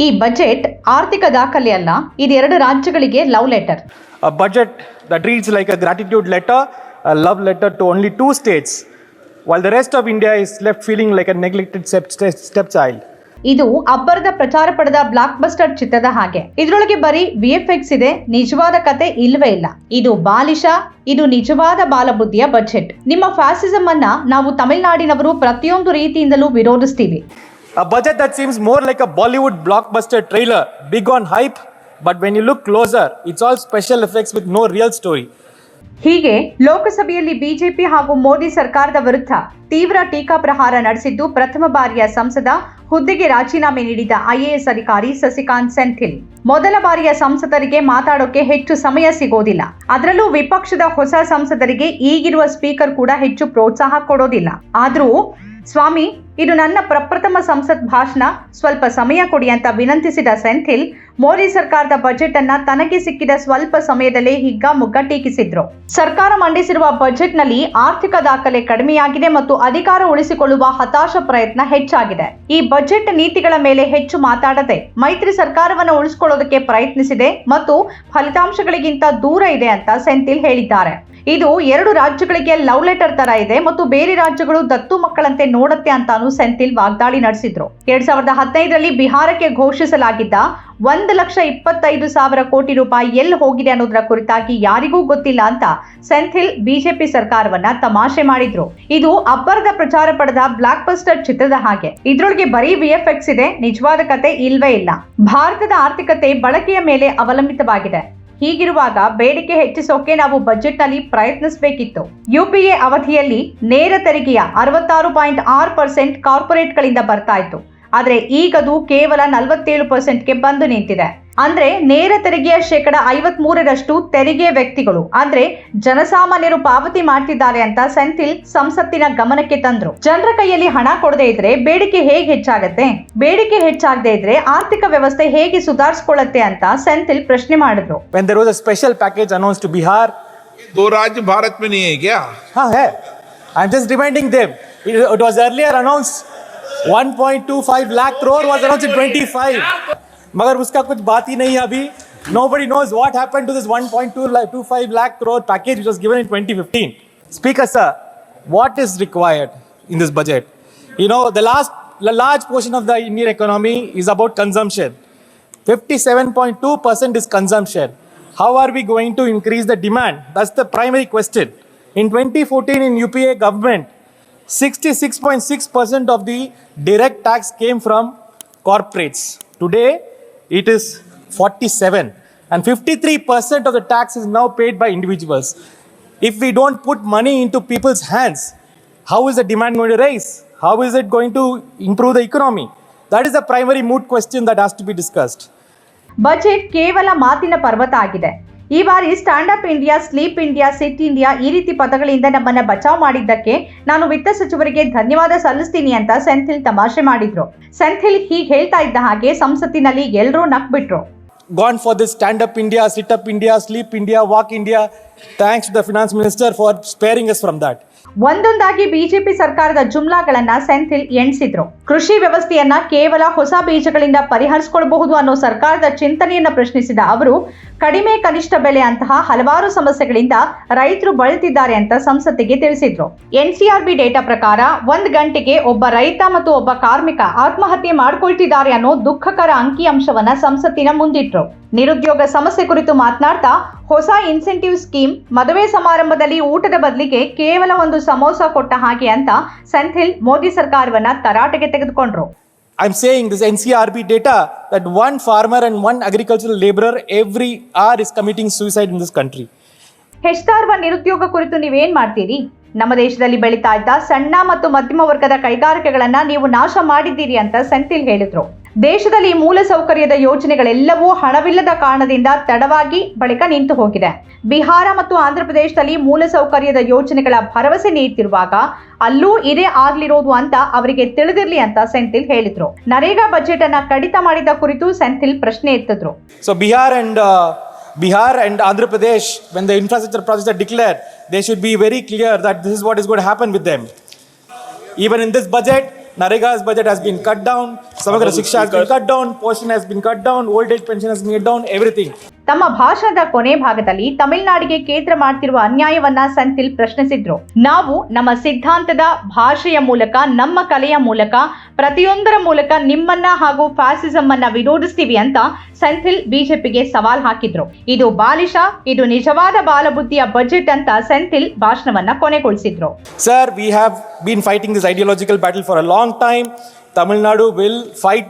ಈ ಬಜೆಟ್ ಆರ್ಥಿಕ ದಾಖಲೆ ಅಲ್ಲ ಇದು ಎರಡು ರಾಜ್ಯಗಳಿಗೆ love letter. Budget budget reads like like a letter love letter to only two states two states, rest of India is left feeling like feeling neglected step neglected step- step- stepchild. ಇದು ಅಬ್ಬರದ ಪ್ರಚಾರ ಪಡೆದ block buster ಚಿತ್ರದ ಹಾಗೆ. ಇದರೊಳಗೆ ಬರೀ V F X ಇದೆ ನಿಜವಾದ ಕತೆ ಇಲ್ವೇ ಇಲ್ಲ. ಇದು ಬಾಲಿಶ ಇದು ನಿಜವಾದ ಬಾಲಬುದ್ಧಿಯ ಬಜೆಟ್. ನಿಮ್ಮ ಫ್ಯಾಸಿಸಂ ಅನ್ನ ನಾವು ತಮಿಳುನಾಡಿನವರು ಪ್ರತಿಯೊಂದು ರೀತಿಯಿಂದಲೂ ವಿರೋಧಿಸ್ತೀವಿ. A budget that seems more like a Bollywood blockbuster trailer, big on hype, but when you look closer, it's all special effects with no real story. ಹೀಗೆ ಲೋಕಸಭೆಯಲ್ಲಿ ಬಿಜೆಪಿ ಹಾಗೂ ಮೋದಿ ಸರ್ಕಾರದ ವಿರುದ್ಧ ತೀವ್ರ ಟೀಕಾ ಪ್ರಹಾರ ನಡೆಸಿದ್ದು ಪ್ರಥಮ ಬಾರಿಯ ಸಂಸದ ಹುದ್ದೆಗೆ ರಾಜೀನಾಮೆ ನೀಡಿದ ಐಎಎಸ್ ಅಧಿಕಾರಿ ಸಸಿಕಾಂತ್ ಸೆಂಥಿಲ್. ಮೊದಲ ಬಾರಿಯ ಸಂಸದರಿಗೆ ಮಾತಾಡೋಕೆ ಹೆಚ್ಚು ಸಮಯ ಸಿಗೋದಿಲ್ಲ. ಅದರಲ್ಲೂ ವಿಪಕ್ಷದ ಹೊಸ ಸಂಸದರಿಗೆ ಈಗಿರುವ ಸ್ಪೀಕರ್ ಕೂಡ ಹೆಚ್ಚು ಪ್ರೋತ್ಸಾಹ ಕೊಡೋದಿಲ್ಲ. ಆದ್ರೂ ಸ್ವಾಮಿ, ಇದು ನನ್ನ ಪ್ರಪ್ರಥಮ ಸಂಸತ್ ಭಾಷಣ. ಸ್ವಲ್ಪ ಸಮಯ ಕೊಡಿ ಅಂತ ವಿನಂತಿಸಿದ ಸೆಂಥಿಲ್ ಮೋದಿ ಸರ್ಕಾರದ ಬಜೆಟ್ ಅನ್ನ ತನಗೆ ಸಿಕ್ಕಿದ ಸ್ವಲ್ಪ ಸಮಯದಲ್ಲೇ ಹಿಗ್ಗಾಮುಗ್ಗ ಟೀಕಿಸಿದ್ರು. ಸರ್ಕಾರ ಮಂಡಿಸಿರುವ ಬಜೆಟ್ನಲ್ಲಿ ಆರ್ಥಿಕ ದಾಖಲೆ ಕಡಿಮೆಯಾಗಿದೆ ಮತ್ತು ಅಧಿಕಾರ ಉಳಿಸಿಕೊಳ್ಳುವ ಹತಾಶ ಪ್ರಯತ್ನ ಹೆಚ್ಚಾಗಿದೆ. ಈ ಬಜೆಟ್ ನೀತಿಗಳ ಮೇಲೆ ಹೆಚ್ಚು ಮಾತಾಡದೆ ಮೈತ್ರಿ ಸರ್ಕಾರವನ್ನು ಉಳಿಸಿಕೊಳ್ಳೋದಕ್ಕೆ ಪ್ರಯತ್ನಿಸಿದೆ ಮತ್ತು ಫಲಿತಾಂಶಗಳಿಗಿಂತ ದೂರ ಇದೆ ಅಂತ ಸೆಂಥಿಲ್ ಹೇಳಿದ್ದಾರೆ. ಇದು ಎರಡು ರಾಜ್ಯಗಳಿಗೆ ಲವ್ ಲೆಟರ್ ತರ ಇದೆ ಮತ್ತು ಬೇರೆ ರಾಜ್ಯಗಳು ದತ್ತು ಮಕ್ಕಳಂತೆ ನೋಡತ್ತೆ ಅಂತಾನು ಸೆಂಥಿಲ್ ವಾಗ್ದಾಳಿ ನಡೆಸಿದ್ರು. ಎರಡ್ ಸಾವಿರದ ಹದಿನೈದರಲ್ಲಿ ಬಿಹಾರಕ್ಕೆ ಘೋಷಿಸಲಾಗಿದ್ದ ಒಂದು ಲಕ್ಷ ಇಪ್ಪತ್ತೈದು ಸಾವಿರ ಕೋಟಿ ರೂಪಾಯಿ ಎಲ್ಲಿ ಹೋಗಿದೆ ಅನ್ನೋದರ ಕುರಿತಾಗಿ ಯಾರಿಗೂ ಗೊತ್ತಿಲ್ಲ ಅಂತ ಸೆಂಥಿಲ್ ಬಿಜೆಪಿ ಸರ್ಕಾರವನ್ನ ತಮಾಷೆ ಮಾಡಿದ್ರು. ಇದು ಅಬ್ಬರದ ಪ್ರಚಾರ ಪಡೆದ ಬ್ಲಾಕ್ ಬಸ್ಟರ್ ಚಿತ್ರದ ಹಾಗೆ. ಇದ್ರೊಳಗೆ ಬರೀ ವಿಎಫ್ಎಕ್ಸ್ ಎಫ್ ಎಕ್ಸ್ ಇದೆ, ನಿಜವಾದ ಕತೆ ಇಲ್ವೇ ಇಲ್ಲ. ಭಾರತದ ಆರ್ಥಿಕತೆ ಬಳಕೆಯ ಮೇಲೆ ಅವಲಂಬಿತವಾಗಿದೆ. ಹೀಗಿರುವಾಗ ಬೇಡಿಕೆ ಹೆಚ್ಚಿಸೋಕೆ ನಾವು ಬಜೆಟ್ನಲ್ಲಿ ಪ್ರಯತ್ನಿಸಬೇಕಿತ್ತು. ಯುಪಿಎ ಅವಧಿಯಲ್ಲಿ ನೇರ ತೆರಿಗೆಯ ಅರವತ್ತಾರು ಪಾಯಿಂಟ್ ಆರು ಪರ್ಸೆಂಟ್ ಕಾರ್ಪೊರೇಟ್ಗಳಿಂದ ಬರ್ತಾ ಇತ್ತು. ಆದ್ರೆ ಈಗದು ಕೇವಲ ನಲವತ್ತೇಳು ಪರ್ಸೆಂಟ್ಗೆ ಬಂದು ನಿಂತಿದೆ ಅಂದ್ರೆ ನೇರ ತೆರಿಗೆಯ ಶೇಕಡ ಐವತ್ ಮೂರರಷ್ಟು ತೆರಿಗೆ ವ್ಯಕ್ತಿಗಳು ಅಂದ್ರೆ ಜನಸಾಮಾನ್ಯರು ಪಾವತಿ ಮಾಡ್ತಿದ್ದಾರೆ ಅಂತ ಸೆಂಥಿಲ್ ಸಂಸತ್ತಿನ ಗಮನಕ್ಕೆ ತಂದ್ರು ಜನರ ಕೈಯಲ್ಲಿ ಹಣ ಕೊಡದೇ ಇದ್ರೆ ಬೇಡಿಕೆ ಹೇಗೆ ಹೆಚ್ಚಾಗತ್ತೆ ಬೇಡಿಕೆ ಹೆಚ್ಚಾಗದೇ ಇದ್ರೆ ಆರ್ಥಿಕ ವ್ಯವಸ್ಥೆ ಹೇಗೆ ಸುಧಾರಿಸ್ಕೊಳ್ಳುತ್ತೆ ಅಂತ ಸೆಂಥಿಲ್ ಪ್ರಶ್ನೆ ಮಾಡಿದ್ರು When there was a special package announced to Bihar, दो राज्य भारत में नहीं है क्या हाँ है. I'm just reminding them. It, it was earlier announced 1.25 lakh crore was announced in 25. मगर उसका कुछ बात ही नहीं है अभी. Nobody knows what happened to this 1.25 lakh crore package which was given in 2015. Speaker sir, what is required in this budget? You know, the last, the large portion of the Indian economy is about consumption. 57.2% is consumption. How are we going to increase the demand? That's the primary question. In 2014, in UPA government, 66.6% of the direct tax came from corporates. Today, it is 47. And 53% of the tax is now paid by individuals. If we don't put money into people's hands, how is the demand going to rise? How is it going to improve the economy? That is the primary moot question that has to be discussed. Budget ಕೇವಲ ಮಾತಿನ ಪರ್ವತ ಆಗಿದೆ ಈ ಬಾರಿ stand up India sleep India sit India ಈ ರೀತಿ ಪದಗಳಿಂದ ನಮ್ಮನ್ನ ಬಚಾವ್ ಮಾಡಿದ್ದಕ್ಕೆ ನಾನು ವಿತ್ತ ಸಚಿವರಿಗೆ ಧನ್ಯವಾದ ಸಲ್ಲಿಸ್ತೀನಿ ಅಂತ ಸೆಂಥಿಲ್ ತಮಾಷೆ ಮಾಡಿದ್ರು ಸೆಂಥಿಲ್ ಹೀಗೆ ಹೇಳ್ತಾ ಇದ್ದ ಹಾಗೆ ಸಂಸತ್ತಿನಲ್ಲಿ ಎಲ್ಲರೂ ನಕ್ಬಿಟ್ರು gone for this stand up India sit up India, sleep India, walk India. Thanks to the finance minister for sparing us. ಒಂದೊಂದಾಗಿ ಬಿಜೆಪಿ ಸರ್ಕಾರದ ಜುಮ್ಲಾಗಳನ್ನ ಸೆಂಥಿಲ್ ಎಣಿಸಿದ್ರು. ಕೃಷಿ ವ್ಯವಸ್ಥೆಯನ್ನ ಕೇವಲ ಹೊಸ ಬೀಜಗಳಿಂದ ಪರಿಹರಿಸಿಕೊಳ್ಳಬಹುದು ಅನ್ನೋ ಸರ್ಕಾರದ ಚಿಂತನೆಯನ್ನ ಪ್ರಶ್ನಿಸಿದ ಅವರು, ಕಡಿಮೆ ಕನಿಷ್ಠ ಬೆಲೆ ಅಂತಹ ಹಲವಾರು ಸಮಸ್ಯೆಗಳಿಂದ ರೈತರು ಬಳಲ್ತಿದ್ದಾರೆ ಅಂತ ಸಂಸತ್ತಿಗೆ ತಿಳಿಸಿದ್ರು. ಎನ್ಸಿಆರ್ಬಿ ಡೇಟಾ ಪ್ರಕಾರ ಒಂದ್ ಗಂಟೆಗೆ ಒಬ್ಬ ರೈತ ಮತ್ತು ಒಬ್ಬ ಕಾರ್ಮಿಕ ಆತ್ಮಹತ್ಯೆ ಮಾಡ್ಕೊಳ್ತಿದ್ದಾರೆ ಅನ್ನೋ ದುಃಖಕರ ಅಂಕಿಅಂಶವನ್ನ ಸಂಸತ್ತಿನ ಮುಂದಿಟ್ರು. ನಿರುದ್ಯೋಗ ಸಮಸ್ಯೆ ಕುರಿತು ಮಾತನಾಡ್ತಾ ಹೊಸ ಇನ್ಸೆಂಟಿವ್ ಸ್ಕೀಮ್ ಮದುವೆ ಸಮಾರಂಭದಲ್ಲಿ ಊಟದ ಬದಲಿಗೆ ಕೇವಲ ಒಂದು ಸಮೋಸ ಕೊಟ್ಟ ಹಾಗೆ ಅಂತ ಸೆಂಥಿಲ್ ಮೋದಿ ಸರ್ಕಾರವನ್ನ ತರಾಟೆಗೆ ತೆಗೆದುಕೊಂಡ್ರು. I I'm saying this NCRB data that one farmer and one agricultural laborer every hour is committing suicide in this country. ಹೆಚ್ಚಾರುವ ನಿರುದ್ಯೋಗ ಕುರಿತು ನೀವೇನ್ ಮಾಡ್ತೀರಿ? ನಮ್ಮ ದೇಶದಲ್ಲಿ ಬೆಳೀತಾ ಇದ್ದ ಸಣ್ಣ ಮತ್ತು ಮಧ್ಯಮ ವರ್ಗದ ಕೈಗಾರಿಕೆಗಳನ್ನ ನೀವು ನಾಶ ಮಾಡಿದ್ದೀರಿ ಅಂತ ಸೆಂಥಿಲ್ ಹೇಳಿದ್ರು. ದೇಶದಲ್ಲಿ ಮೂಲಸೌಕರ್ಯದ ಯೋಜನೆಗಳೆಲ್ಲವೂ ಹಣವಿಲ್ಲದ ಕಾರಣದಿಂದ ತಡವಾಗಿ ಬಳಿಕ ನಿಂತು ಹೋಗಿದೆ. ಬಿಹಾರ ಮತ್ತು ಆಂಧ್ರಪ್ರದೇಶದಲ್ಲಿ ಮೂಲಸೌಕರ್ಯದ ಯೋಜನೆಗಳ ಭರವಸೆ ನೀಡುತ್ತಿರುವಾಗ ಅಲ್ಲೂ ಇದೇ ಆಗ್ಲಿರೋದು ಅಂತ ಅವರಿಗೆ ತಿಳಿದಿರಲಿ ಅಂತ ಸೆಂಥಿಲ್ ಹೇಳಿದ್ರು. ನರೇಗಾ ಬಜೆಟ್ ಅನ್ನ ಕಡಿತ ಮಾಡಿದ ಕುರಿತು ಸೆಂಥಿಲ್ ಪ್ರಶ್ನೆ ಎತ್ತಿದ್ರು. So Bihar and Bihar and Andhra Pradesh infrastructure project declare they should be very clear that this what is good happen with them even in this budget Narega's budget has been cut down, Samagra Shiksha has been cut down, portion has been cut down, old age pension has been cut down, everything. ತಮ್ಮ ಭಾಷಣದ ಕೊನೆ ಭಾಗದಲ್ಲಿ ತಮಿಳುನಾಡಿಗೆ ಕೇಂದ್ರ ಮಾಡ್ತಿರುವ ಅನ್ಯಾಯವನ್ನ ಸಂತಿಲ್ ಪ್ರಶ್ನಿಸಿದ್ರು ನಾವು ನಮ್ಮ ಸಿದ್ಧಾಂತದ ಭಾಷೆಯ ಮೂಲಕ, ನಮ್ಮ ಕಲೆಯ ಮೂಲಕ, ಪ್ರತಿಯೊಂದರ ಮೂಲಕ ನಿಮ್ಮನ್ನ ಹಾಗೂ ಫ್ಯಾಸಿಸಂ ಅನ್ನ ವಿರೋಧಿಸ್ತೀವಿ ಅಂತ ಸೆಂಥಿಲ್ ಬಿಜೆಪಿಗೆ ಸವಾಲ್ ಹಾಕಿದ್ರು ಇದು ಬಾಲಿಶ, ಇದು ನಿಜವಾದ ಬಾಲಬುದ್ಧಿಯ ಬಜೆಟ್ ಅಂತ ಸೆಂಥಿಲ್ ಭಾಷಣವನ್ನ ಕೊನೆಗೊಳಿಸಿದ್ರು sir we have been fighting this ideological battle for long time. Tamil Nadu will fight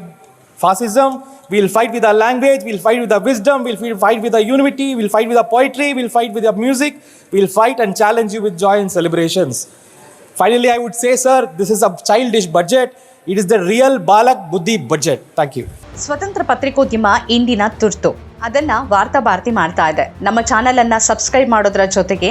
fascism. We'll fight with our language. We'll fight with our wisdom. We'll fight with our unity. We'll fight with our poetry. We'll fight with our music. We'll fight and challenge you with joy and celebrations. Finally, I would say, sir, this is a childish budget. It is the real Balak Buddhi budget. Thank you. ಸ್ವತಂತ್ರ ಪತ್ರಿಕೋದ್ಯಮ ಇಂದಿನ ತುರ್ತು ಅದನ್ನ ವಾರ್ತಾ ಭಾರತಿ ಮಾಡ್ತಾ ಇದೆ ನಮ್ಮ channel ಅನ್ನ ಸಬ್ಸ್ಕ್ರೈಬ್ ಮಾಡೋದ್ರ ಜೊತೆಗೆ